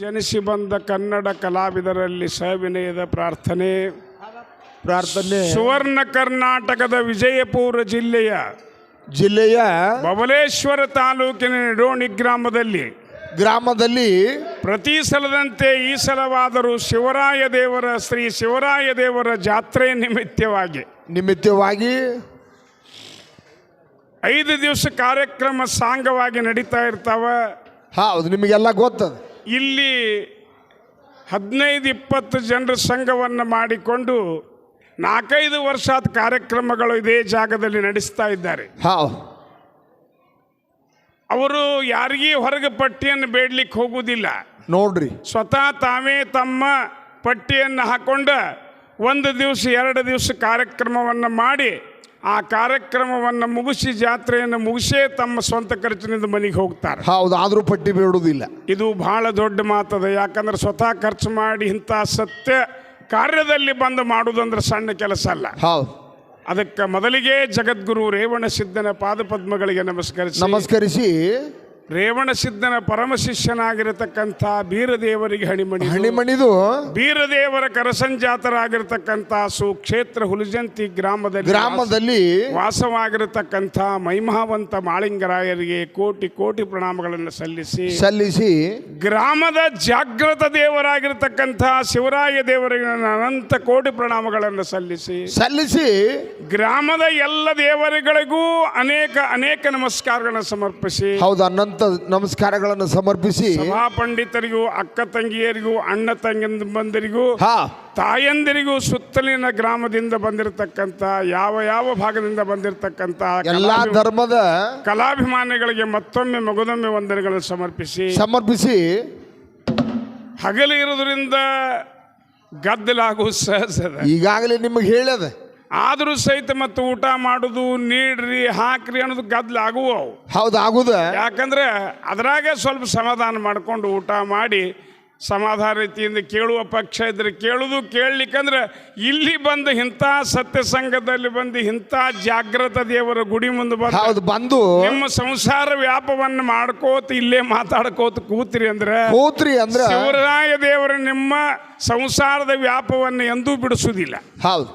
ಜನಿಸಿ ಬಂದ ಕನ್ನಡ ಕಲಾವಿದರಲ್ಲಿ ಸವಿನಯದ ಪ್ರಾರ್ಥನೆ. ಪ್ರಾರ್ಥನೆ. ಸುವರ್ಣ ಕರ್ನಾಟಕದ ವಿಜಯಪುರ ಜಿಲ್ಲೆಯ ಜಿಲ್ಲೆಯ ಬಬಲೇಶ್ವರ ತಾಲೂಕಿನ ನಿಡೋಣಿ ಗ್ರಾಮದಲ್ಲಿ ಗ್ರಾಮದಲ್ಲಿ ಪ್ರತಿ ಸಲದಂತೆ ಈ ಸಲವಾದರೂ ಶಿವರಾಯ ದೇವರ ಶ್ರೀ ಶಿವರಾಯ ದೇವರ ಜಾತ್ರೆ ನಿಮಿತ್ತವಾಗಿ. ನಿಮಿತ್ತವಾಗಿ ಐದು ದಿವಸ ಕಾರ್ಯಕ್ರಮ ಸಾಂಗವಾಗಿ ನಡೀತಾ ಇರ್ತಾವ. ಹೌದು ನಿಮಗೆಲ್ಲ ಗೊತ್ತದ. ಇಲ್ಲಿ ಹದಿನೈದು ಇಪ್ಪತ್ತು ಜನರ ಸಂಘವನ್ನು ಮಾಡಿಕೊಂಡು ನಾಲ್ಕೈದು ವರ್ಷದ ಕಾರ್ಯಕ್ರಮಗಳು ಇದೇ ಜಾಗದಲ್ಲಿ ನಡೆಸ್ತಾ ಇದ್ದಾರೆ. ಅವರು ಯಾರಿಗೂ ಹೊರಗೆ ಪಟ್ಟಿಯನ್ನು ಬೇಡಲಿಕ್ಕೆ ಹೋಗುವುದಿಲ್ಲ. ನೋಡ್ರಿ. ಸ್ವತಃ ತಾವೇ ತಮ್ಮ ಪಟ್ಟಿಯನ್ನು ಹಾಕೊಂಡ ಒಂದು ದಿವಸ ಎರಡು ದಿವಸ ಕಾರ್ಯಕ್ರಮವನ್ನು ಮಾಡಿ ಆ ಕಾರ್ಯಕ್ರಮವನ್ನು ಮುಗಿಸಿ ಜಾತ್ರೆಯನ್ನು ಮುಗಿಸೇ ತಮ್ಮ ಸ್ವಂತ ಖರ್ಚಿನಿಂದ ಮನೆಗೆ ಹೋಗ್ತಾರೆ. ಹೌದು ಆದರೂ ಪಟ್ಟಿ ಬಿಡುವುದಿಲ್ಲ. ಇದು ಬಹಳ ದೊಡ್ಡ ಮಾತದ ಯಾಕಂದ್ರೆ ಸ್ವತಃ ಖರ್ಚು ಮಾಡಿ ಇಂಥ ಸತ್ಯ ಕಾರ್ಯದಲ್ಲಿ ಬಂದು ಮಾಡುವುದಂದ್ರೆ ಸಣ್ಣ ಕೆಲಸ ಅಲ್ಲ. ಹೌದು. ಅದಕ್ಕೆ ಮೊದಲಿಗೆ ಜಗದ್ಗುರು ರೇವಣ ಸಿದ್ಧನ ಪಾದಪದ್ಮಗಳಿಗೆ ನಮಸ್ಕರಿಸಿ. ನಮಸ್ಕರಿಸಿ. ರೇವಣ ಪರಮಶಿಷ್ಯನಾಗಿರತಕ್ಕಂಥ ಪರಮ ಶಿಷ್ಯನಾಗಿರತಕ್ಕಂಥ ಬೀರದೇವರಿಗೆ ಹಣಿಮಣಿ ಹಣಿಮಣಿದು. ಬೀರದೇವರ ಕರಸಂಜಾತರಾಗಿರ್ತಕ್ಕಂಥ ಸುಕ್ಷೇತ್ರ ಹುಲಿಜಂತಿ ಗ್ರಾಮದಲ್ಲಿ ಗ್ರಾಮದಲ್ಲಿ ವಾಸವಾಗಿರತಕ್ಕಂಥ ಮೈಮಹಾವಂತ ಮಾಳಿಂಗರಾಯರಿಗೆ ಕೋಟಿ ಕೋಟಿ ಪ್ರಣಾಮಗಳನ್ನು ಸಲ್ಲಿಸಿ ಸಲ್ಲಿಸಿ ಗ್ರಾಮದ ಜಾಗೃತ ದೇವರಾಗಿರ್ತಕ್ಕಂಥ ಶಿವರಾಯ ದೇವರಿಗೆ ಅನಂತ ಕೋಟಿ ಪ್ರಣಾಮಗಳನ್ನು ಸಲ್ಲಿಸಿ ಸಲ್ಲಿಸಿ ಗ್ರಾಮದ ಎಲ್ಲ ದೇವರುಗಳಿಗೂ ಅನೇಕ ಅನೇಕ ನಮಸ್ಕಾರಗಳನ್ನು ಸಮರ್ಪಿಸಿ ಹೌದು ಅನಂತ ನಮಸ್ಕಾರಗಳನ್ನು ಸಮರ್ಪಿಸಿ ಸಭಾ ಪಂಡಿತರಿಗೂ ಅಕ್ಕ ತಂಗಿಯರಿಗೂ ಅಣ್ಣ ತಂಗಿಯಂದಿರಿಗೂ ಹಾ. ತಾಯಂದಿರಿಗೂ ಸುತ್ತಲಿನ ಗ್ರಾಮದಿಂದ ಬಂದಿರತಕ್ಕಂತ ಯಾವ ಯಾವ ಭಾಗದಿಂದ ಬಂದಿರತಕ್ಕಂತ ಎಲ್ಲಾ ಧರ್ಮದ ಕಲಾಭಿಮಾನಿಗಳಿಗೆ ಮತ್ತೊಮ್ಮೆ ಮಗದೊಮ್ಮೆ ವಂದನೆಗಳನ್ನು ಸಮರ್ಪಿಸಿ. ಸಮರ್ಪಿಸಿ. ಹಗಲು ಇರೋದ್ರಿಂದ ಗದ್ದಲಾಗುವುದು ಸಹಜದ ಈಗಾಗಲೇ ನಿಮಗೆ ಹೇಳ್ಯದ ಆದರೂ ಸಹಿತ ಮತ್ತು ಊಟ ಮಾಡುದು ನೀಡ್ರಿ ಹಾಕ್ರಿ ಅನ್ನೋದು ಗದ್ಲ ಆಗುವ ಹೌದು ಆಗುದ. ಯಾಕಂದ್ರೆ ಅದ್ರಾಗೆ ಸ್ವಲ್ಪ ಸಮಾಧಾನ ಮಾಡ್ಕೊಂಡು ಊಟ ಮಾಡಿ ಸಮಾಧಾನ ರೀತಿಯಿಂದ ಕೇಳುವ ಪಕ್ಷ ಇದ್ರೆ ಕೇಳುದು ಕೇಳಲಿಕ್ಕಂದ್ರೆ ಇಲ್ಲಿ ಬಂದು ಇಂಥ ಸತ್ಯಸಂಗದಲ್ಲಿ ಬಂದು ಇಂಥ ಜಾಗೃತ ದೇವರ ಗುಡಿ ಮುಂದೆ ಬಂದು ಹೌದು ಬಂದು ನಿಮ್ಮ ಸಂಸಾರ ವ್ಯಾಪವನ್ನು ಮಾಡ್ಕೋತ ಇಲ್ಲೇ ಮಾತಾಡ್ಕೋತ ಕೂತ್ರಿ ಅಂದ್ರೆ ಕೂತ್ರಿ ಅಂದ್ರೆ ಶಿವರಾಯ ದೇವರು ನಿಮ್ಮ ಸಂಸಾರದ ವ್ಯಾಪವನ್ನು ಎಂದೂ ಬಿಡಿಸುವುದಿಲ್ಲ. ಹೌದು.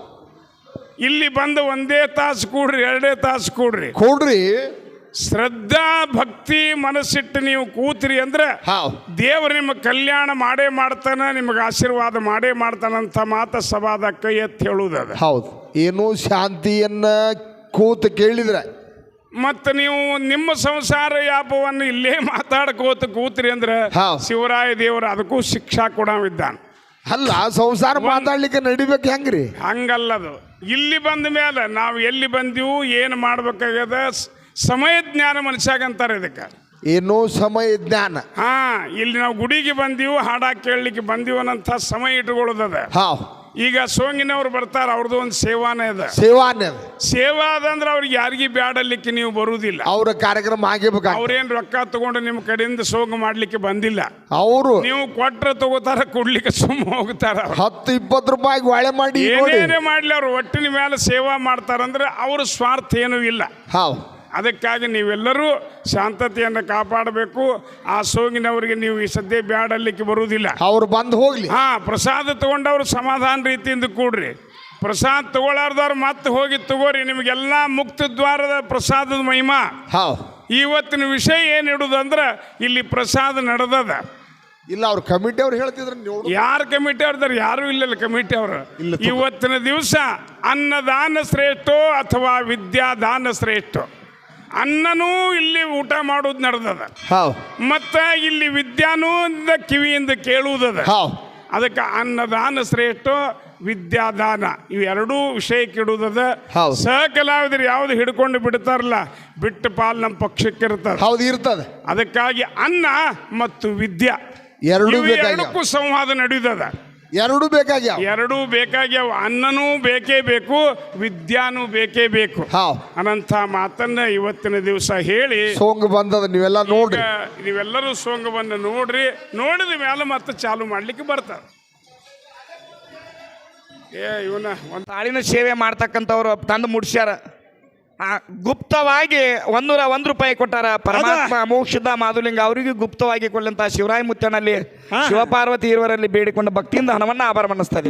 ಇಲ್ಲಿ ಬಂದು ಒಂದೇ ತಾಸು ಕೂಡ್ರಿ ಎರಡೇ ತಾಸು ಕೂಡ್ರಿ. ಕೊಡ್ರಿ. ಶ್ರದ್ಧಾ ಭಕ್ತಿ ಮನಸ್ಸಿಟ್ಟು ನೀವು ಕೂತ್ರಿ ಅಂದ್ರೆ ದೇವರು ನಿಮ್ಮ ಕಲ್ಯಾಣ ಮಾಡೇ ಮಾಡ್ತಾನೆ ನಿಮಗೆ ಆಶೀರ್ವಾದ ಮಾಡೇ ಮಾಡ್ತಾನಂತ ಮಾತ ಸಭಾದ ಕೈ ಎತ್ತಿ ಹೇಳುವುದದ ಹೌದು. ಏನು ಶಾಂತಿಯನ್ನ ಕೂತು ಕೇಳಿದ್ರೆ. ಮತ್ತು ನೀವು ನಿಮ್ಮ ಸಂಸಾರ ಯಾಪವನ್ನು ಇಲ್ಲೇ ಮಾತಾಡ್ಕೋತ ಕೂತ್ರಿ ಅಂದ್ರೆ. ಶಿವರಾಯ ದೇವರು ಅದಕ್ಕೂ ಶಿಕ್ಷಾ ಕೊಡವಿದ್ದಾನೆ. ಅಲ್ಲ ಸಂಸಾರ ಮಾತಾಡ್ಲಿಕ್ಕೆ ನಡಿಬೇಕು ಹೆಂಗ್ರಿ? ಹಂಗಲ್ಲದು. ಇಲ್ಲಿ ಬಂದ ಮೇಲೆ ನಾವು ಎಲ್ಲಿ ಬಂದೀವು ಏನು ಮಾಡ್ಬೇಕಾಗ್ಯದ ಸಮಯ ಜ್ಞಾನ ಮನುಷ್ಯಾಗಂತಾರೆ ಇದಕ್ಕೆ. ಏನು ಸಮಯ ಜ್ಞಾನ. ಹಾ ಇಲ್ಲಿ ನಾವು ಗುಡಿಗೆ ಬಂದೀವು ಹಾಡ ಕೇಳಲಿಕ್ಕೆ ಬಂದೀವು ಅನ್ನಂಥ ಸಮಯ ಇಟ್ಕೊಳ್ಳೋದದ. ಹಾವ್ ಈಗ ಸೋಂಗಿನವ್ರು ಬರ್ತಾರೆ ಅವ್ರದ್ದು ಒಂದು ಸೇವಾನೇ ಅದ. ಸೇವಾನೆ ಸೇವಾ ಅದಂದ್ರೆ ಅವ್ರಿಗೆ ಯಾರಿಗೂ ಬ್ಯಾಡಲಿಕ್ಕೆ ನೀವು ಬರುವುದಿಲ್ಲ. ಅವ್ರ ಕಾರ್ಯಕ್ರಮ ಆಗಿರ್ಬೇಕು ಅವ್ರೇನು ರೊಕ್ಕ ತಗೊಂಡು ನಿಮ್ಮ ಕಡೆಯಿಂದ ಸೋಂಗು ಮಾಡ್ಲಿಕ್ಕೆ ಬಂದಿಲ್ಲ. ಅವರು ನೀವು ಕೊಟ್ರೆ ತಗೋತಾರ ಕೊಡ್ಲಿಕ್ಕೆ ಸುಮ್ಮ ಹೋಗ್ತಾರ. ಹತ್ತು ಇಪ್ಪತ್ತು ರೂಪಾಯಿ ಒಳೆ ಮಾಡಿ ಏನೇನೇ ಮಾಡ್ಲಿ ಅವ್ರು ಒಟ್ಟಿನ ಮೇಲೆ ಸೇವಾ ಮಾಡ್ತಾರಂದ್ರೆ ಅವ್ರ ಸ್ವಾರ್ಥ ಏನೂ ಇಲ್ಲ. ಹಾವ್ ಅದಕ್ಕಾಗಿ ನೀವೆಲ್ಲರೂ ಶಾಂತತೆಯನ್ನು ಕಾಪಾಡಬೇಕು. ಆ ಸೋಂಗಿನವರಿಗೆ ನೀವು ಈ ಸದ್ಯ ಬ್ಯಾಡಲಿಕ್ಕೆ ಬರುವುದಿಲ್ಲ. ಅವ್ರು ಬಂದು ಹೋಗ್ಲಿ. ಹಾ ಪ್ರಸಾದ ತಗೊಂಡವ್ರು ಸಮಾಧಾನ ರೀತಿಯಿಂದ ಕೂಡ್ರಿ. ಪ್ರಸಾದ ತಗೊಳ್ಳಾರ್ದವ್ರು ಮತ್ತೆ ಹೋಗಿ ತಗೋರಿ. ನಿಮಗೆಲ್ಲ ಮುಕ್ತ ದ್ವಾರದ ಪ್ರಸಾದದ ಮಹಿಮಾ. ಇವತ್ತಿನ ವಿಷಯ ಏನು ಇಡುದಂದ್ರೆ ಇಲ್ಲಿ ಪ್ರಸಾದ ನಡೆದದ. ಇಲ್ಲ ಅವ್ರ ಕಮಿಟಿ ಅವ್ರು ಹೇಳ್ತಿದ್ರು ನೀವು ಯಾರು ಕಮಿಟಿ ಅವ್ರದಾರ? ಯಾರು ಇಲ್ಲ ಕಮಿಟಿ ಅವರು. ಇವತ್ತಿನ ದಿವಸ ಅನ್ನದಾನ ಶ್ರೇಷ್ಠೋ ಅಥವಾ ವಿದ್ಯಾದಾನ ಶ್ರೇಷ್ಠ? ಅನ್ನನೂ ಇಲ್ಲಿ ಊಟ ಮಾಡೋದು ನಡೆದದ. ಹಾವ್. ಮತ್ತು ಇಲ್ಲಿ ವಿದ್ಯಾನೂ ಇಂದ ಕಿವಿಯಿಂದ ಕೇಳುವುದದ ಹಾವ್. ಅದಕ್ಕೆ ಅನ್ನದಾನ ಶ್ರೇಷ್ಠ ವಿದ್ಯಾದಾನ. ಇವೆರಡೂ ವಿಷಯಕ್ಕೆ ಇಡುವುದದ ಹೌದು. ಸಹ ಕಲಾವಿದರು ಯಾವುದು ಹಿಡ್ಕೊಂಡು ಬಿಡ್ತಾರಲ್ಲ ಬಿಟ್ಟು ಪಾಲ್ ನಮ್ಮ ಪಕ್ಷಕ್ಕೆ ಇರ್ತದೆ ಹೌದು ಇರ್ತದೆ. ಅದಕ್ಕಾಗಿ ಅನ್ನ ಮತ್ತು ವಿದ್ಯಾ. ಎರಡು ಇವು ಬೇಕಾಗ್ಯಾವ. ಎರಡಕ್ಕೂ ಸಂವಾದ ನಡೆಯುತ್ತದೆ ಎರಡೂ ಬೇಕಾಗ್ಯಾವ. ಎರಡೂ ಬೇಕಾಗ್ಯಾವ. ಅನ್ನನೂ ಬೇಕೇ ಬೇಕು ವಿದ್ಯಾನೂ ಬೇಕೇ ಬೇಕು. ಹಾವ್. ಅನಂತ ಮಾತನ್ನ ಇವತ್ತಿನ ದಿವಸ ಹೇಳಿ ಸೋಂಗ್ ಬಂದದ ನೀವೆಲ್ಲ ನೋಡ್ರಿ. ಈಗ ನೀವೆಲ್ಲರೂ ಸೋಂಗವನ್ನು ನೋಡ್ರಿ ನೋಡಿದ ಮೇಲೆ ಮತ್ತೆ ಚಾಲು ಮಾಡ್ಲಿಕ್ಕೆ ಬರ್ತಾರೆ. ಏ ಇವನ ಒಂದು ತಾಳಿನ ಸೇವೆ ಮಾಡ್ತಕ್ಕಂಥವ್ರು ತಂದು ಮುಡ್ಸ್ಯಾರ. ಗುಪ್ತವಾಗಿ ಒಂದೂರ ಒಂದ್ ರೂಪಾಯಿ ಕೊಟ್ಟಾರ ಪರಮಾತ್ಮ ಮೋಕ್ಷದ ಮಾಧುಲಿಂಗ ಅವರಿಗೂ ಗುಪ್ತವಾಗಿ ಕೊಳ್ಳಂತ ಶಿವರಾಯ ಮುತ್ತನಲ್ಲಿ ಶಿವಪಾರ್ವತಿ ಇರುವರಲ್ಲಿ ಬೇಡಿಕೊಂಡ ಭಕ್ತಿಯಿಂದ ಹಣವನ್ನ ಆಭಾರ ಮನ್ನಿಸ್ತಾ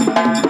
ಇದೀವಿ ಹೌದು